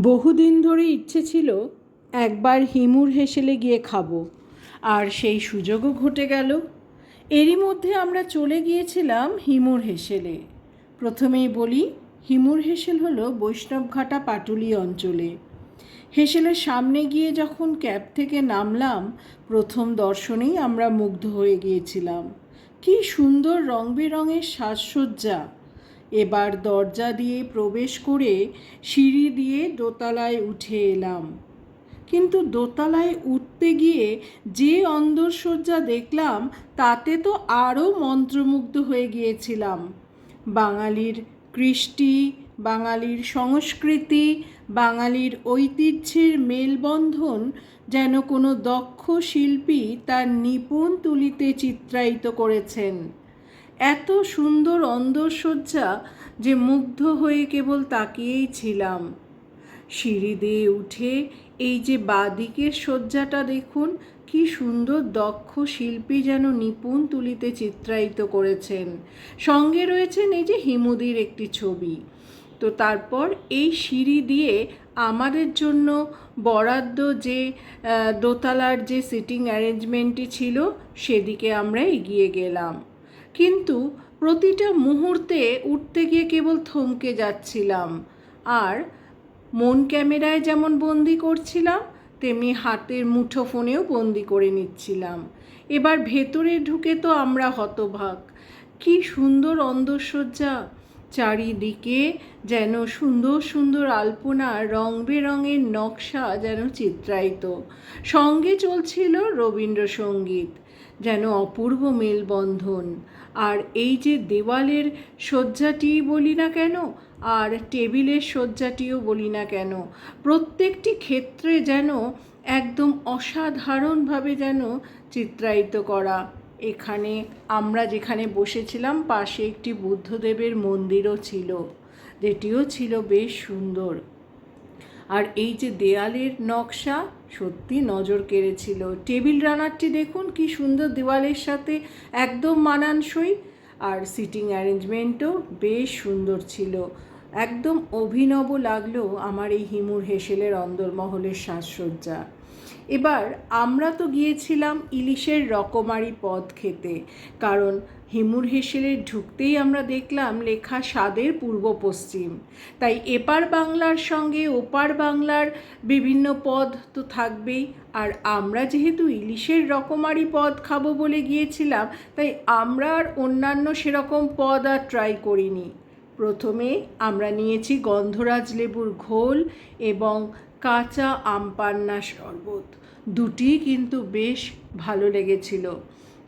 বহুদিন ধরে ইচ্ছে ছিল একবার হিমুর হেসেলে গিয়ে খাব। আর সেই সুযোগও ঘটে গেল। এরই মধ্যে আমরা চলে গিয়েছিলাম হিমুর হেসেলে। প্রথমেই বলি, হিমুর হেসেল হলো বৈষ্ণবঘাটা পাটুলি অঞ্চলে। হেসেলের সামনে গিয়ে যখন ক্যাব থেকে নামলাম, প্রথম দর্শনেই আমরা মুগ্ধ হয়ে গিয়েছিলাম। কী সুন্দর রং বেরঙের সাজসজ্জা! এবার দরজা দিয়ে প্রবেশ করে সিঁড়ি দিয়ে দোতলায় উঠে এলাম। কিন্তু দোতলায় উঠতে গিয়ে যে অন্দরসজ্জা দেখলাম, তাতে তো আরও মন্ত্রমুগ্ধ হয়ে গিয়েছিলাম। বাঙালির কৃষ্টি, বাঙালির সংস্কৃতি, বাঙালির ঐতিহ্যের মেলবন্ধন যেন কোনো দক্ষ শিল্পী তার নিপুণ তুলিতে চিত্রায়িত করেছেন। এত সুন্দর অন্দরসজ্জা যে মুগ্ধ হয়ে কেবল তাকিয়েই ছিলাম। সিঁড়ি দিয়ে উঠে এই যে বাদিকের শয্যাটা দেখুন, কি সুন্দর দক্ষ শিল্পী যেন নিপুণ তুলিতে চিত্রায়িত করেছেন। সঙ্গে রয়েছেন এই যে হিমুদির একটি ছবি। তো তারপর এই সিঁড়ি দিয়ে আমাদের জন্য বরাদ্দ যে দোতলার যে সিটিং অ্যারেঞ্জমেন্টটি ছিল, সেদিকে আমরা এগিয়ে গেলাম। কিন্তু প্রতিটা মুহূর্তে উঠতে গিয়ে কেবল থমকে যাচ্ছিলাম। আর মন ক্যামেরায় যেমন বন্দি করছিলাম, তেমনি হাতের মুঠো ফোনেও বন্দি করে নিচ্ছিলাম। এবার ভেতরে ঢুকে তো আমরা হতভাগ। কি সুন্দর অন্দরসজ্জা চারিদিকে যেন সুন্দর সুন্দর আলপনা রং বেরঙের নকশা যেন চিত্রায়িত। সঙ্গে চলছিল রবীন্দ্রসঙ্গীত, যেন অপূর্ব মেলবন্ধন। আর এই যে দেওয়ালের শয্যাটি বলি না কেন, আর টেবিলের শয্যাটিও বলি না কেন, প্রত্যেকটি ক্ষেত্রে যেন একদম অসাধারণভাবে যেন চিত্রায়িত করা। এখানে আমরা যেখানে বসেছিলাম, পাশে একটি বুদ্ধদেবের মন্দিরও ছিল, যেটিও ছিল বেশ সুন্দর। আর এই যে দেয়ালের নকশা, সত্যি নজর কেড়েছিল। টেবিল রানারটি দেখুন, কি সুন্দর দেওয়ালের সাথে একদম মানানসই। আর সিটিং অ্যারেঞ্জমেন্টও বেশ সুন্দর ছিল। একদম অভিনব লাগল আমার এই হিমুর হেসেলের অন্দরমহলের সাজসজ্জা। এবার আমরা তো গিয়েছিলাম ইলিশের রকমারি পদ খেতে, কারণ হিমুর হেসেলের ঢুকতেই আমরা দেখলাম লেখা স্বাদের পূর্ব পশ্চিম। তাই এপার বাংলার সঙ্গে ওপার বাংলার বিভিন্ন পদ তো থাকবেই, আর আমরা যেহেতু ইলিশের রকমারি পদ খাব বলে গিয়েছিলাম, তাই আমরা আর অন্যান্য সেরকম পদ আর ট্রাই করিনি। প্রথমে আমরা নিয়েছি গন্ধরাজ লেবুর ঘোল এবং কাঁচা আম পান্না শরবত। দুটি কিন্তু বেশ ভালো লেগেছিল।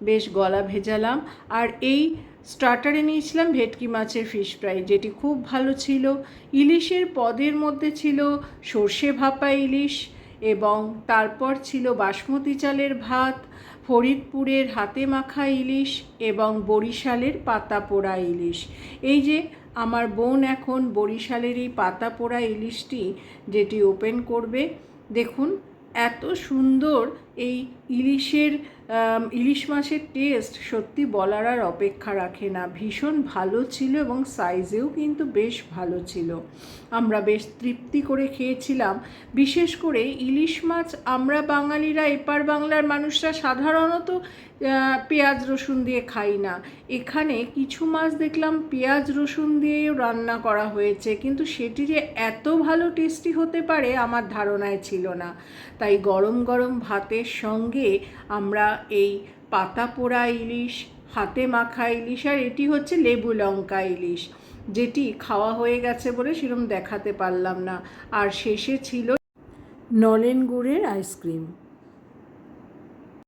বেশ গলা ভেজালাম। আর এই স্টার্টারে নিয়েছিলাম ভেটকি মাছের ফিশ ফ্রাই যেটি খুব ভালো ছিল। ইলিশের পদের মধ্যে ছিল সর্ষে ভাপা ইলিশ এবং তারপর ছিল বাসমতি চালের ভাত, ফরিদপুরের হাতে মাখা ইলিশ এবং বরিশালের পাতা পোড়া ইলিশ। এই যে আমার বোন এখন বরিশালের এই পাতা পোড়া ইলিশটি যেটি ওপেন করবে দেখুন এত সুন্দর এই ইলিশের ইলিশ মাছের টেস্ট সত্যি বলার আর অপেক্ষা রাখে না। ভীষণ ভালো ছিল এবং সাইজেও কিন্তু বেশ ভালো ছিল। আমরা বেশ তৃপ্তি করে খেয়েছিলাম। বিশেষ করে ইলিশ মাছ আমরা বাঙালিরা, এপার বাংলার মানুষরা সাধারণত পেঁয়াজ রসুন দিয়ে খাই না। এখানে কিছু মাছ দেখলাম পেঁয়াজ রসুন দিয়েও রান্না করা হয়েছে, কিন্তু সেটি যে এত ভালো টেস্টি হতে পারে আমার ধারণায় ছিল না। তাই গরম গরম ভাতের সঙ্গে আমরা এই পাতা পোড়া ইলিশ, হাতে মাখা ইলিশ আর এটি হচ্ছে লেবু লঙ্কা ইলিশ। যেটি খাওয়া হয়ে গেছে বলে সেরকম দেখাতে পারলাম না। আর শেষে ছিল নলেন গুড়ের আইসক্রিম।